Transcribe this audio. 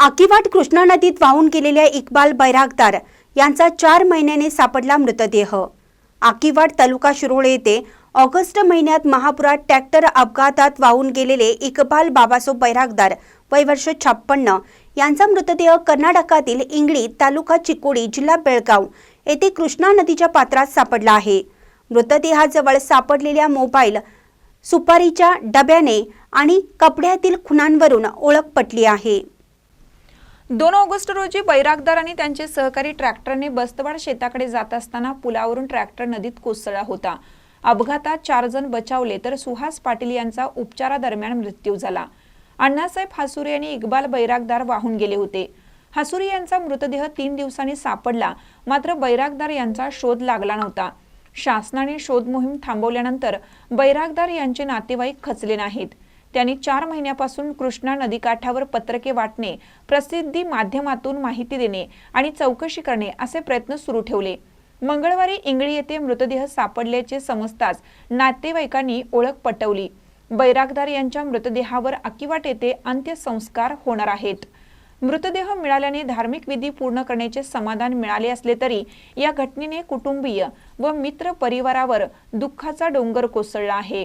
आकिवाट कृष्णा नदीत वाहून गेलेल्या इक्बाल बैरागदार यांचा चार महिन्याने सापडला मृतदेह. आकिवाट तालुका शिरोळे येथे ऑगस्ट महिन्यात महापुरात ट्रॅक्टर अपघातात वाहून गेलेले इकबाल बाबासो बैरागदार वय वर्ष छप्पन्न यांचा मृतदेह कर्नाटकातील इंगळी तालुका चिकोडी जिल्हा बेळगाव येथे कृष्णा नदीच्या पात्रात सापडला आहे. मृतदेहाजवळ सापडलेल्या मोबाईल सुपारीच्या डब्याने आणि कपड्यातील खुणांवरून ओळख पटली आहे. दोन ऑगस्ट रोजी बैरागदार आणि त्यांचे सहकारी ट्रॅक्टरने बस्तवाड शेताकडे जात असताना पुलावरून ट्रॅक्टर नदीत कोसळला होता. अपघातात चार जण बचावले तर सुहास पाटील यांचा उपचारादरम्यान मृत्यू झाला. अण्णासाहेब हासुरे आणि इक्बाल बैरागदार वाहून गेले होते. हासुरे यांचा मृतदेह तीन दिवसांनी सापडला मात्र बैरागदार यांचा शोध लागला नव्हता. शासनाने शोध मोहीम थांबवल्यानंतर बैरागदार यांचे नातेवाईक खचले नाहीत. त्यांनी चार महिन्यापासून कृष्णा नदीकाठावर पत्रके वाटणे प्रसिद्धी माध्यमातून माहिती देणे आणि चौकशी करणे असे प्रयत्न सुरू ठेवले. मंगळवारी इंगळी येथे मृतदेह सापडल्याचे समजताच नातेवाईकांनी ओळख पटवली. बैरागदार यांच्या मृतदेहावर अकिवाट येथे अंत्यसंस्कार होणार आहेत. मृतदेह मिळाल्याने धार्मिक विधी पूर्ण करण्याचे समाधान मिळाले असले तरी या घटनेने कुटुंबीय व मित्र परिवारावर दुःखाचा डोंगर कोसळला आहे.